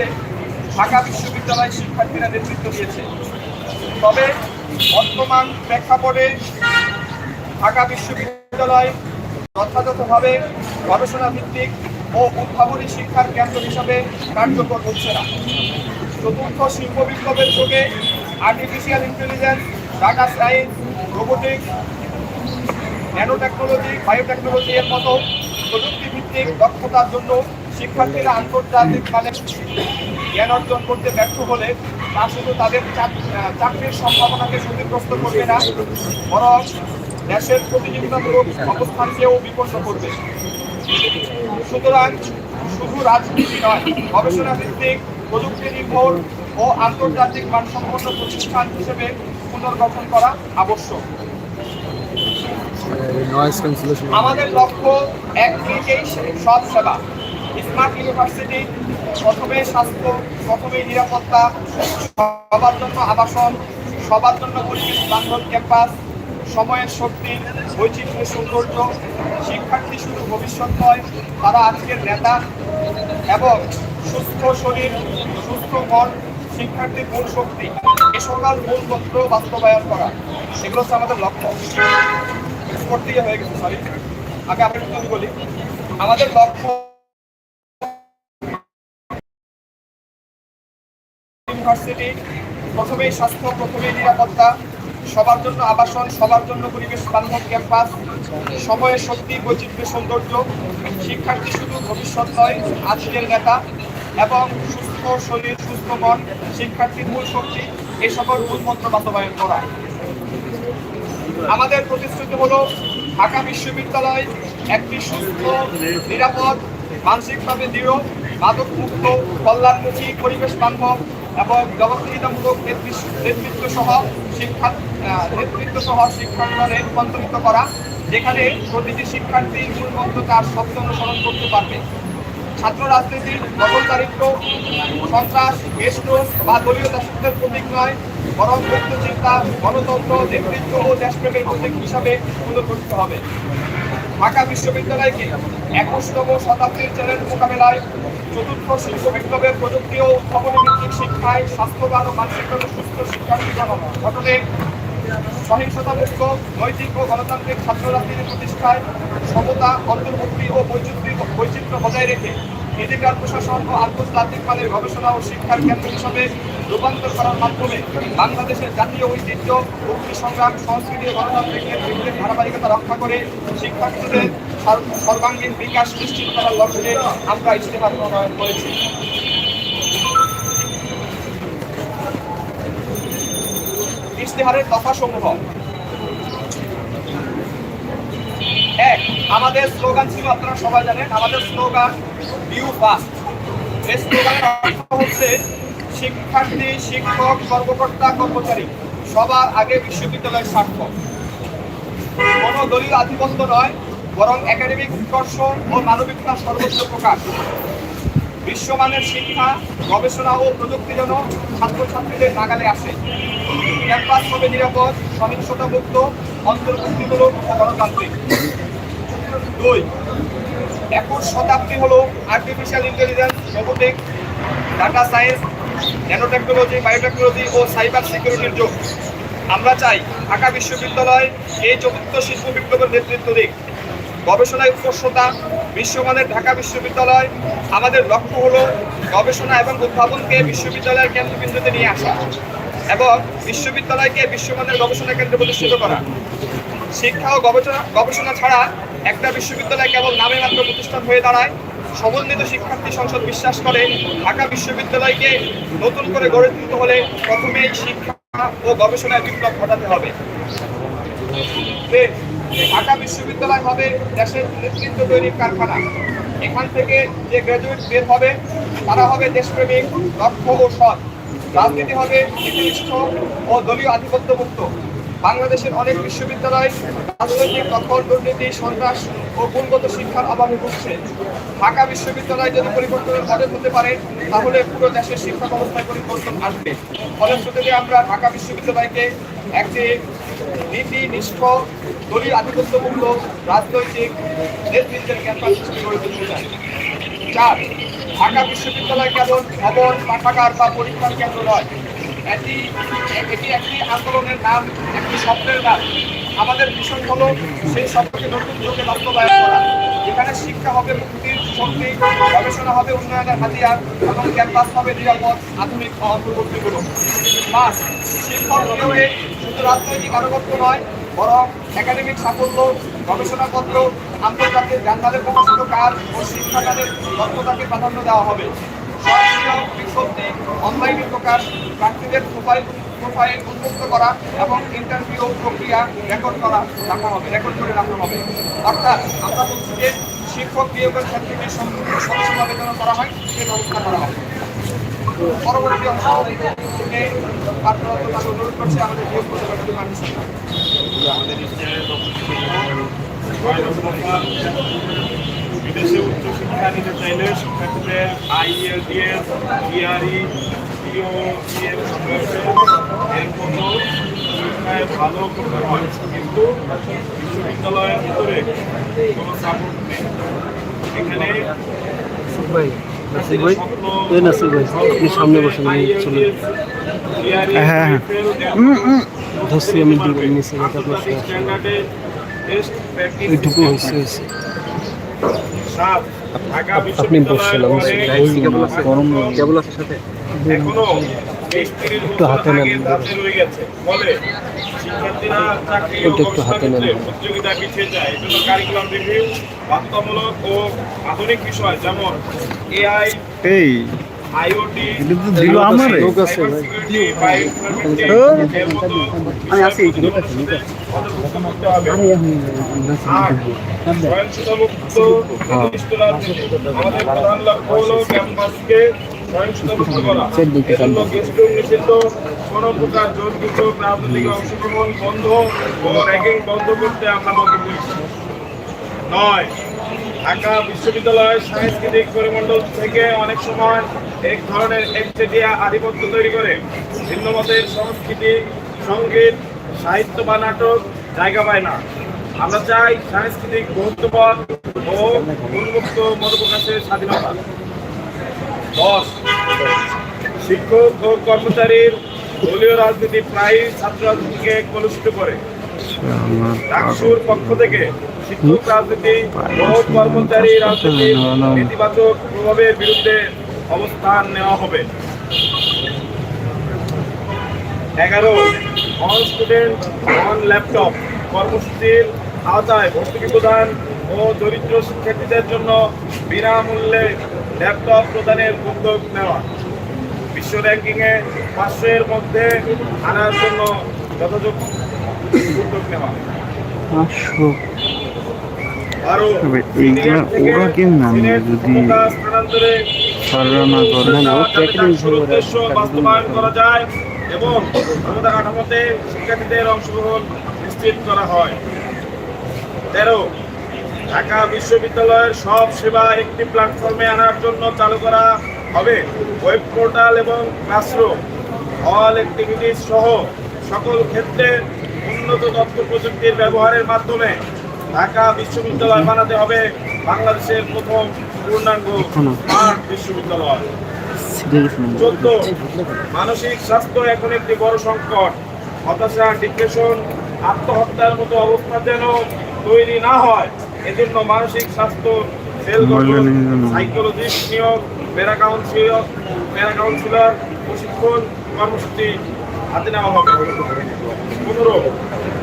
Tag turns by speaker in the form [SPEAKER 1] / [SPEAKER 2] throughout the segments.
[SPEAKER 1] করতে ঢাকা বিশ্ববিদ্যালয় শিক্ষার্থীরা নেতৃত্ব দিয়েছে। তবে বর্তমান প্রেক্ষাপটে ঢাকা বিশ্ববিদ্যালয় যথাযথভাবে গবেষণা ভিত্তিক ও উদ্ভাবনী শিক্ষার কেন্দ্র হিসাবে কার্যকর হচ্ছে না। চতুর্থ শিল্প বিপ্লবের যুগে artificial intelligence data science robotics nano technology biotechnology এর মতো প্রযুক্তিভিত্তিক দক্ষতার জন্য শিক্ষার্থীরা আন্তর্জাতিক মানে জ্ঞান অর্জন করতে ব্যর্থ হলে তা শুধু তাদের চাকরির সম্ভাবনাকে ক্ষতিগ্রস্ত করবে না বরং দেশের প্রতিযোগিতামূলক অবস্থানকেও বিপন্ন করবে। সুতরাং শুধু রাজনীতি নয় গবেষণা ভিত্তিক প্রযুক্তি নির্ভর ও আন্তর্জাতিক মানসম্পন্ন প্রতিষ্ঠান হিসেবে পুনর্গঠন করা আবশ্যক। আমাদের লক্ষ্য এক ক্লিকেই সব সেবা। স্মার্ট ইউনিভার্সিটি, প্রথমে স্বাস্থ্য, প্রথমে নিরাপত্তা, সবার জন্য আবাসন, সবার জন্য পরিবেশ বান্ধব ক্যাম্পাস, সময়ের শক্তি বৈচিত্র্যের সৌন্দর্য, শিক্ষার্থী শুধু ভবিষ্যৎ নয়, তারা আজকের নেতা এবং সুস্থ শরীর, সুস্থ মন, শিক্ষার্থীর মূল শক্তি। এ সকল মূল মন্ত্র বাস্তবায়ন করা। সেগুলো হচ্ছে আমাদের লক্ষ্য। গিয়ে হয়ে গেছে সরি আগে আমরা বলি। আমাদের লক্ষ্য ইউনিভার্সিটি প্রথমেই স্বাস্থ্য, প্রথমেই নিরাপত্তা, সবার জন্য আবাসন, সবার জন্য পরিবেশ বান্ধব ক্যাম্পাস সময়ের শক্তি, বৈচিত্র্য, সৌন্দর্য, শিক্ষার্থী শুধু ভবিষ্যৎ নয়, আজকের নেতা এবং সুস্থ শরীর, সুস্থ মন, শিক্ষার্থীর মূল শক্তি এই সকল মূল মন্ত্র বাস্তবায়ন করা। আমাদের প্রতিশ্রুতি হলো, ঢাকা বিশ্ববিদ্যালয় একটি সুস্থ, নিরাপদ, মানসিকভাবে দৃঢ় মাদক মুক্ত কল্যাণমুখী, পরিবেশ বান্ধব এবং জবাবদিহিতামূলক নেতৃত্ব সহ শিক্ষা নেতৃত্ব সহ শিক্ষাঙ্গনে রূপান্তরিত করা, যেখানে প্রতিটি শিক্ষার্থী মূল মন্ত্র তার শব্দ অনুসরণ করতে পারবে। ছাত্র রাজনীতির দখলদারিত্ব সন্ত্রাস বেষ্টন বা দলীয় দাসত্বের প্রতীক নয়, বরং মুক্ত চিন্তা গণতন্ত্র, নেতৃত্ব ও দেশপ্রেমের প্রতীক হিসাবে পুনর্গঠিত হবে। ঢাকা বিশ্ববিদ্যালয়কে একুশতম শতাব্দীর চ্যালেঞ্জ মোকাবেলায় চতুর্থ শিল্প বিপ্লবের প্রযুক্তি ও উদ্ভাবনী ভিত্তিক শিক্ষায় স্বাস্থ্যবান ও মানসিকভাবে সুস্থ শিক্ষার্থী গঠনে সহিংসতা মুক্ত নৈতিক ও গণতান্ত্রিক ছাত্র রাজনীতি প্রতিষ্ঠায় সমতা, অন্তর্ভুক্তি ও বৈচিত্র্য বৈচিত্র্য বজায় রেখে ডিজিটাল প্রশাসন ও আন্তর্জাতিক মানের গবেষণা ও শিক্ষার কেন্দ্র হিসাবে রূপান্তর করার মাধ্যমে বাংলাদেশের জাতীয় ঐতিহ্য, মুক্তি সংগ্রাম, সংস্কৃতি ও গণতান্ত্রিক নেতৃত্বের ধারাবাহিকতা রক্ষা করে শিক্ষার্থীদের সর্বাঙ্গীন বিকাশ নিশ্চিত করার লক্ষ্যে আমরা ইশতেহার প্রণয়ন করেছি। ইশতেহারের দফা সমূহ এক, আমাদের স্লোগান ছিল, আপনারা সবাই জানেন, আমাদের স্লোগান বিউ ফাস্ট এই স্লোগানের অর্থ হচ্ছে শিক্ষার্থী, শিক্ষক, কর্মকর্তা, কর্মচারী, সবার আগে বিশ্ববিদ্যালয়ের স্বার্থ। কোনো দলীয় আধিপত্য নয়, বরং একাডেমিক উৎকর্ষ ও মানবিকতা সর্বোচ্চ প্রকাশ। বিশ্বমানের শিক্ষা, গবেষণা ও প্রযুক্তি যেন ছাত্রছাত্রীদের নাগালে আসে। ক্যাম্পাস হবে নিরাপদ সহিংসতা মুক্ত অন্তর্ভুক্তিমূলক ও গণতান্ত্রিক। দুই, একুশ শতাব্দী হল artificial intelligence robotic data science nano technology biotechnology ও সাইবার সিকিউরিটির যুগ। আমরা চাই ঢাকা বিশ্ববিদ্যালয় এই চতুর্থ শিল্প বিপ্লবের নেতৃত্ব দিক। গবেষণায় উৎকর্ষতা, বিশ্বমানের ঢাকা বিশ্ববিদ্যালয় আমাদের লক্ষ্য হলো গবেষণা এবং উদ্ভাবনকে বিশ্ববিদ্যালয়ের কেন্দ্রবিন্দুতে নিয়ে আসা এবং বিশ্ববিদ্যালয়কে বিশ্বমানের গবেষণা কেন্দ্র প্রতিষ্ঠিত করা। শিক্ষা ও গবেষণা গবেষণা ছাড়া একটা বিশ্ববিদ্যালয় কেবল নামে মাত্র প্রতিষ্ঠান হয়ে দাঁড়ায় সমন্বিত শিক্ষার্থী সংসদ বিশ্বাস করে, ঢাকা বিশ্ববিদ্যালয়কে নতুন করে গড়ে তুলতে হলে প্রথমেই শিক্ষা ও গবেষণায় বিপ্লব ঘটাতে হবে। ঢাকা বিশ্ববিদ্যালয় হবে, দেশের নেতৃত্ব তৈরির কারখানা। এখান থেকে যে গ্র্যাজুয়েট বের হবে, তারা হবে দেশপ্রেমিক, দক্ষ ও সৎ। রাজনীতি হবে নীতিনিষ্ঠ ও দলীয় আধিপত্য মুক্ত বাংলাদেশের অনেক বিশ্ববিদ্যালয়, রাজনৈতিক দখল, দুর্নীতি, সন্ত্রাস ও গুণগত শিক্ষার অভাবে ভুগছে। ঢাকা বিশ্ববিদ্যালয় যদি পরিবর্তনের মডেল হতে পারে, তাহলে পুরো দেশের শিক্ষা ব্যবস্থায় পরিবর্তন আসবে। ফলশ্রুতিতে আমরা ঢাকা বিশ্ববিদ্যালয়কে একটি নীতি, নিষ্ঠ, দলীয় আধিপত্যমুক্ত, রাজনৈতিক নেতৃত্বের ক্যাম্পাস হিসেবে গড়ে তুলতে চাই। চার, ঢাকা বিশ্ববিদ্যালয় কেবল ভবন, পাঠাগার বা পরীক্ষার কেন্দ্র নয় এটি এটি একটি আন্দোলনের নাম, একটি স্বপ্নের নাম। আমাদের মিশন হলো সেই স্বপ্নকে নতুন যুগে বাস্তবায়ন করা। যেখানে শিক্ষা হবে, মুক্তির শক্তি গবেষণা হবে, উন্নয়নের হাতিয়ার এবং ক্যাম্পাস হবে নিরাপদ, আধুনিক ও অন্তর্বর্তীমূলক পাঁচ শিক্ষক নিয়োগে শুধু রাজনৈতিক আনুগত্য নয়, বরং একাডেমিক সাফল্য, গবেষণাপত্র, আন্তর্জাতিক জার্নালে প্রকাশিত কাজ ও শিক্ষাগারের দক্ষতাকে প্রাধান্য দেওয়া হবে। সক্রিয় বিজ্ঞপ্তি অনলাইনে প্রকাশ প্রার্থীদের প্রোফাইল প্রোফাইল উন্মুক্ত করা এবং ইন্টারভিউ প্রক্রিয়া রেকর্ড করা রাখা হবে রেকর্ড করে রাখা হবে। অর্থাৎ আমরা বলছি যে শিক্ষক নিয়োগের ক্ষেত্রে সম্পূর্ণ সদস্যভাবে যেন করা হয় সে ব্যবস্থা করা হবে। পরবর্তী অংশ অনুরোধ করছে, আমাদের নিয়োগ
[SPEAKER 2] বিদেশে উচ্চশিক্ষা নিতে চাইলে শিক্ষার্থীদের আইএলটিএস ডিআরই পিও
[SPEAKER 3] সামনে বসে চলে হ্যাঁ, হ্যাঁ। ধরছি আমি আপনি বসছেন, আমি
[SPEAKER 2] গরম
[SPEAKER 3] কেবল আছে সাথে
[SPEAKER 2] এখনও
[SPEAKER 3] একটু হাতে নেন। ওটা একটু হাতে নেন।
[SPEAKER 2] প্রতিযোগিতা পিছিয়ে যায় এজন্য কারিকুলাম রিভিউ বাধ্যতামূলক ও আধুনিক বিষয় যেমন এআই
[SPEAKER 4] এই
[SPEAKER 2] আইওটি
[SPEAKER 4] দিল আমারে
[SPEAKER 3] লোক আছে ভাই
[SPEAKER 2] আমি আছি। আমাদের প্রধান লক্ষ্য হলো ক্যাম্পাসকে সাংস্কৃতিক পরিমণ্ডল থেকে অনেক সময় এক ধরনের একচেটিয়া আধিপত্য তৈরি করে। ভিন্ন মতের সংস্কৃতি, সংগীত, সাহিত্য বা নাটক জায়গা পায় না। আমরা চাই সাংস্কৃতিক বহুত্ববাদ ও উন্মুক্ত মতপ্রকাশের স্বাধীনতা। দশ। শিক্ষক ও কর্মচারীর দলীয় রাজনীতি প্রায়ই ছাত্র রাজনীতিকে কলুষিত করে। ডাকসুর পক্ষ থেকে শিক্ষক রাজনীতি ও কর্মচারী রাজনীতির নেতিবাচক প্রভাবের বিরুদ্ধে অবস্থান নেওয়া হবে। এগারো অন স্টুডেন্ট অন ল্যাপটপ কর্মসূচির আওতায় ভর্তুকি প্রদান ও দরিদ্র শিক্ষার্থীদের জন্য বিনামূল্যে ল্যাপটপ প্রদানের উদ্যোগ নেওয়া। বিশ্ব র্যাঙ্কিংয়ে পাঁচশো এর মধ্যে আনার জন্য যথাযথ উদ্যোগ নেওয়া।
[SPEAKER 4] পাঁচশো। ওরা কেন যদি না করে?
[SPEAKER 2] বাস্তবায়ন যায় এবং ক্ষমতা কাঠামোতে শিক্ষার্থীদের অংশগ্রহণ নিশ্চিত করা হয়। তেরো ঢাকা বিশ্ববিদ্যালয়ের সব সেবা একটি প্ল্যাটফর্মে আনার জন্য চালু করা হবে। ওয়েব পোর্টাল এবং ক্লাসরুম অল অ্যাক্টিভিটিস সহ সকল ক্ষেত্রে উন্নত তথ্য প্রযুক্তির ব্যবহারের মাধ্যমে ঢাকা বিশ্ববিদ্যালয় বানাতে হবে বাংলাদেশের প্রথম পূর্ণাঙ্গ স্মার্ট বিশ্ববিদ্যালয়। চোদ্দ মানসিক স্বাস্থ্য এখন একটি বড় সংকট। হতাশা ডিপ্রেশন আত্মহত্যার মতো অবস্থা যেন তৈরি না হয়। এজন্য মানসিক স্বাস্থ্য সেল গঠন সাইকোলজিস্ট নিয়োগ প্যারা কাউন্সিলর প্যারা কাউন্সিলর প্রশিক্ষণ কর্মসূচি হাতে নেওয়া হবে পনেরো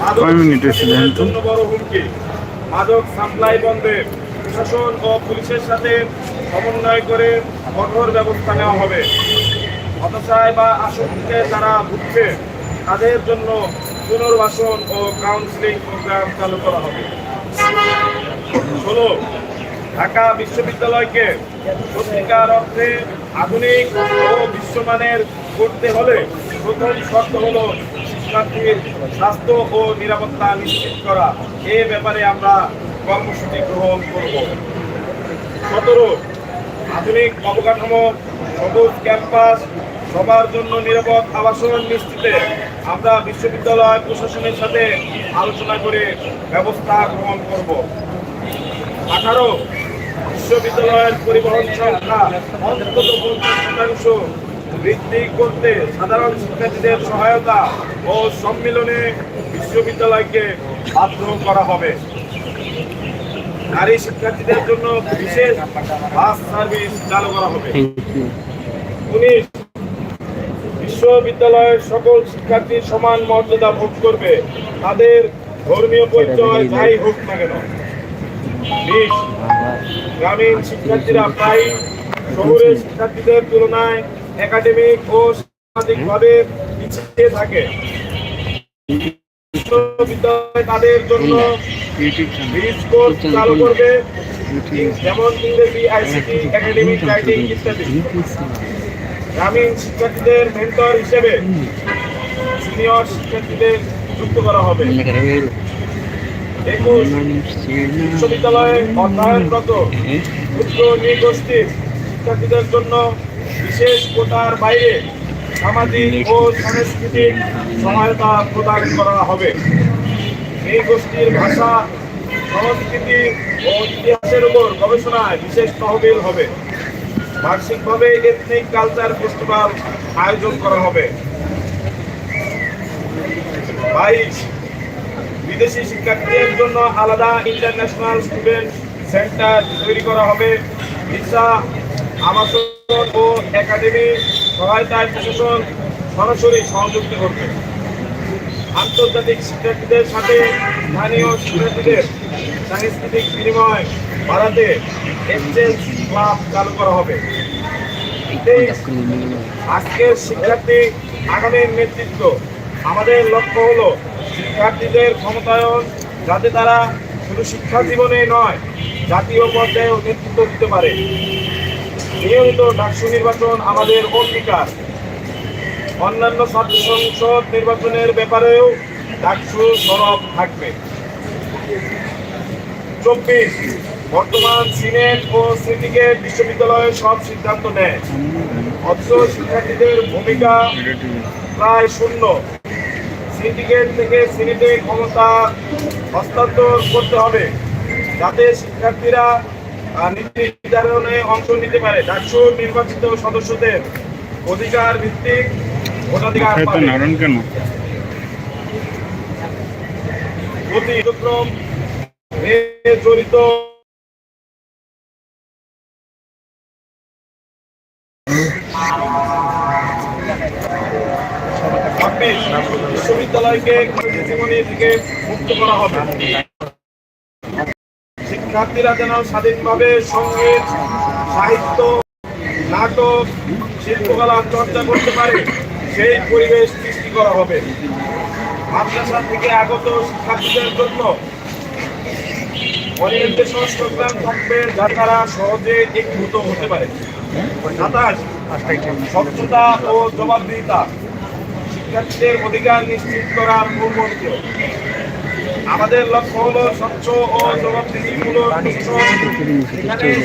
[SPEAKER 2] মাদক বড় হুমকি। মাদক সাপ্লাই বন্ধে প্রশাসন ও পুলিশের সাথে সমন্বয় করে কঠোর ব্যবস্থা নেওয়া হবে। হতাশায় বা আসক্তিতে যারা ভুগছে তাদের জন্য পুনর্বাসন ও কাউন্সিলিং প্রোগ্রাম চালু করা হবে। ষোলো। ঢাকা বিশ্ববিদ্যালয়কে সত্যিকার অর্থে আধুনিক ও বিশ্বমানের করতে হলে প্রথম শর্ত হল শিক্ষার্থীর স্বাস্থ্য ও নিরাপত্তা নিশ্চিত করা। এ ব্যাপারে আমরা কর্মসূচি গ্রহণ করব। সতেরো, আধুনিক অবকাঠামো, সবুজ ক্যাম্পাস, সবার জন্য নিরাপদ আবাসন নিশ্চিতে আমরা বিশ্ববিদ্যালয় প্রশাসনের সাথে আলোচনা করে ব্যবস্থা গ্রহণ করব। আঠারো বিশ্ববিদ্যালয়ের পরিবহন সংখ্যা অন্তত পঞ্চাশ শতাংশ বৃদ্ধি করতে সাধারণ শিক্ষার্থীদের সহায়তা ও সম্মিলনে বিশ্ববিদ্যালয়কে বাধ্য করা হবে। নারী শিক্ষার্থীদের জন্য বিশেষ বাস সার্ভিস চালু করা হবে। উনিশ বিশ্ববিদ্যালয়ের সকল শিক্ষার্থী সমান মর্যাদা ভোগ করবে। তাদের ধর্মীয় পরিচয় যাই হোক না কেন। বিশ গ্রামীণ শিক্ষার্থীরা প্রায় শহরের শিক্ষার্থীদের তুলনায় একাডেমিক ও সামাজিকভাবে পিছিয়ে থাকে। বিশ্ববিদ্যালয় তাদের জন্য ব্রিজ কোর্স চালু করবে। যেমন ইংরেজি আইসিটি একাডেমিক রাইটিং ইত্যাদি। গ্রামীণ শিক্ষার্থীদের মেন্টর হিসেবে সিনিয়র শিক্ষার্থীদের যুক্ত করা হবে। একুশ বিশ্ববিদ্যালয়ে অধ্যয়নরত ক্ষুদ্র নৃগোষ্ঠীর শিক্ষার্থীদের জন্য বিশেষ কোটার বাইরে সামাজিক ও সাংস্কৃতিক সহায়তা প্রদান করা হবে। এই গোষ্ঠীর ভাষা, সংস্কৃতি ও ইতিহাসের উপর গবেষণায় বিশেষ তহবিল হবে। বার্ষিকভাবে এথনিক কালচার ফেস্টিভ্যাল আয়োজন করা হবে। বাইশ বিদেশি শিক্ষার্থীদের জন্য আলাদা ইন্টারন্যাশনাল স্টুডেন্ট সেন্টার তৈরি করা হবে। ভিসা, আবাসন ও একাডেমি সহায়তায় প্রশাসন সরাসরি সহযোগিতা করবে। আন্তর্জাতিক শিক্ষার্থীদের সাথে স্থানীয় শিক্ষার্থীদের সাংস্কৃতিক বিনিময় বাড়াতে এক্সচেঞ্জ ক্লাব চালু করা হবে। আজকের শিক্ষার্থী আগামীর নেতৃত্ব। আমাদের লক্ষ্য হলো শিক্ষার্থীদের ক্ষমতায়ন যাতে তারা শুধু শিক্ষা জীবনে নয়, জাতীয় পর্যায়েও নেতৃত্ব দিতে পারে। নিয়মিত ডাকসু নির্বাচন আমাদের অঙ্গীকার। অন্যান্য ছাত্র সংসদ নির্বাচনের ব্যাপারেও ডাকসু সরব থাকবে। চব্বিশ, বর্তমান সিনেট ও সিন্ডিকেট বিশ্ববিদ্যালয়ে সব সিদ্ধান্ত নেয়। অথচ শিক্ষার্থীদের ভূমিকা প্রায় শূন্য। সিন্ডিকেট থেকে সিনেটে ক্ষমতা হস্তান্তর করতে হবে যাতে শিক্ষার্থীরা নীতি নির্ধারণে অংশ নিতে পারে। ডাকসু নির্বাচিত সদস্যদের অধিকার ভিত্তিক ভোটাধিকার প্রতি জড়িত ছাব্বিশ বিশ্ববিদ্যালয়কে জীবনী থেকে মুক্ত করা হবে। শিক্ষার্থীরা যেন স্বাধীনভাবে সংগীত সাহিত্য, নাটক, শিল্পকলা চর্চা করতে পারে, সেই পরিবেশ সৃষ্টি করা হবে। মাদ্রাসা থেকে আগত শিক্ষার্থীদের জন্য অরিয়েন্টেশন প্রোগ্রাম থাকবে যা তারা সহজে একীভূত হতে পারে। সাতাশ স্বচ্ছতা ও জবাবদিহিতা শিক্ষার্থীদের অধিকার নিশ্চিত মূল মন্ত্র আমাদের লক্ষ্য হল স্বচ্ছ ও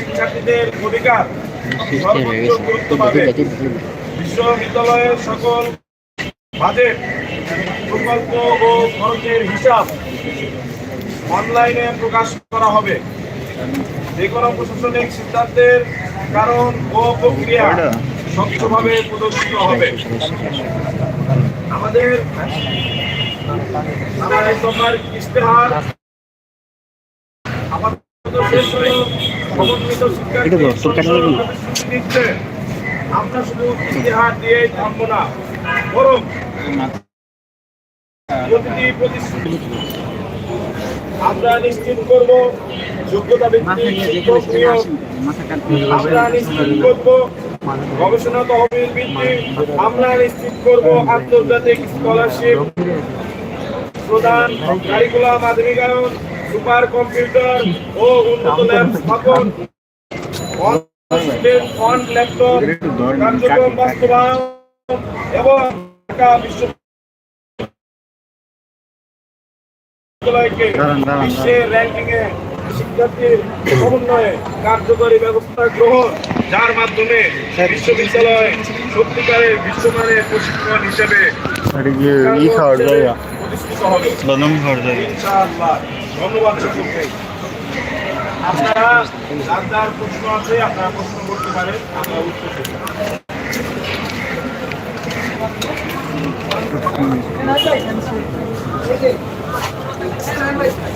[SPEAKER 2] শিক্ষার্থীদের অধিকার বিশ্ববিদ্যালয়ের সকল বাজেট, প্রকল্প ও খরচের হিসাব অনলাইনে প্রকাশ করা হবে। যে কোনো প্রশাসনিক সিদ্ধান্তের কারণ ও প্রক্রিয়া স্বচ্ছভাবে প্রদর্শিত হবে। আমাদের আমাদের তোমার ইশতেহার আপাতত শেষ হয়ে সমন্বিত শিক্ষার্থী। আমরা শুধু ইতিহাস দিয়ে থামবো না বরং প্রতিটি প্রতিশ্রুতি আমরা নিশ্চিত করব যোগ্যতা ভিত্তিক শিক্ষক নিয়োগ আমরা নিশ্চিত করব গবেষণা তহবিল বৃদ্ধি আমরা নিশ্চিত করব আন্তর্জাতিক স্কলারশিপ প্রদান কারিকুলাম আধুনিকায়ন সুপার কম্পিউটার ও উন্নত ল্যাব স্থাপন অন ল্যাপটপ কার্যক্রম বাস্তবায়ন এবং ঢাকা বিশ্ববিদ্যালয়কে বিশ্বের শিক্ষার্থীর সমন্বয়ে কার্যকরী ব্যবস্থা গ্রহণ যার মাধ্যমে বিশ্ববিদ্যালয় সত্যিকারের বিশ্বমানের প্রশিক্ষণ হিসেবে প্রতিষ্ঠিত হবে। ধন্যবাদ সকলকে আপনারা যার যার প্রশ্ন আছে আপনারা প্রশ্ন করতে পারেন আমরা উত্তর দেব। Bye.